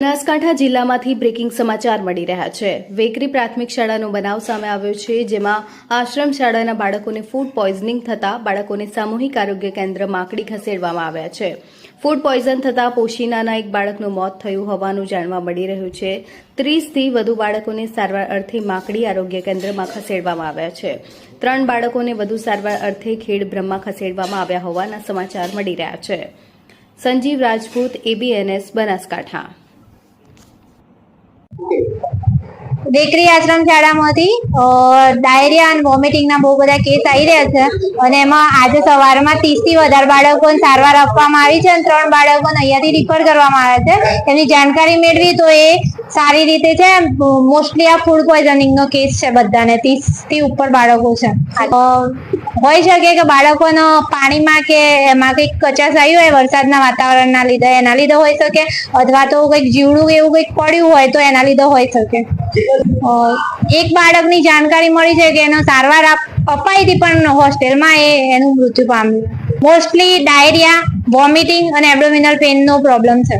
બનાસકાંઠા જિલ્લામાંથી બ્રેકિંગ સમાચાર મળી રહ્યા છે. વેકરી પ્રાથમિક શાળાનો બનાવ સામે આવ્યો છે, જેમાં આશ્રમ શાળાના બાળકોને ફૂડ પોઈઝનિંગ થતાં બાળકોને સામૂહિક આરોગ્ય કેન્દ્ર માકડી ખસેડવામાં આવ્યા છે. ફૂડ પોઈઝન થતાં પોશીનાના એક બાળકનું મોત થયું હોવાનું જાણવા મળી રહ્યું છે. ત્રીસથી વધુ બાળકોને સારવાર અર્થે માકડી આરોગ્ય કેન્દ્રમાં ખસેડવામાં આવ્યા છે. ત્રણ બાળકોને વધુ સારવાર અર્થે ખેડ બ્રહ્મા ખસેડવામાં આવ્યા હોવાના સમાચાર મળી રહ્યા છે. Sanjeev Rajput A B N S Banaskantha. Okay. બેકરી આશ્રમ શાળામાંથી ડાયરિયા અને વોમિટિંગના બહુ બધા કેસ આવી રહ્યા છે અને એમાં આજે સવારમાં ત્રીસથી વધારે બાળકોને સારવાર આપવામાં આવી છે અને ત્રણ બાળકોને અહીંયાથી રિફર કરવામાં આવ્યા છે. એની જાણકારી મેળવી તો એ સારી રીતે છે મોસ્ટલી આ ફૂડ પોઈઝનિંગ નો કેસ છે બધાને ત્રીસથી ઉપર બાળકો છે. હોઈ શકે કે બાળકોનો પાણીમાં કે એમાં કંઈક કચાશ આવ્યું હોય વરસાદના વાતાવરણના લીધે, એના લીધે હોઈ શકે, અથવા તો કંઈક જીવડું એવું કંઈક પડ્યું હોય તો એના લીધે હોઈ શકે. એક બાળકની જાણકારી મળી છે કે એનો સારવાર અપાઈ હતી પણ હોસ્ટેલમાં એ, એનું મૃત્યુ પામ્યું. મોસ્ટલી ડાયરિયા વોમિટિંગ અને એબડોમિનલ પેનનો પ્રોબ્લેમ છે.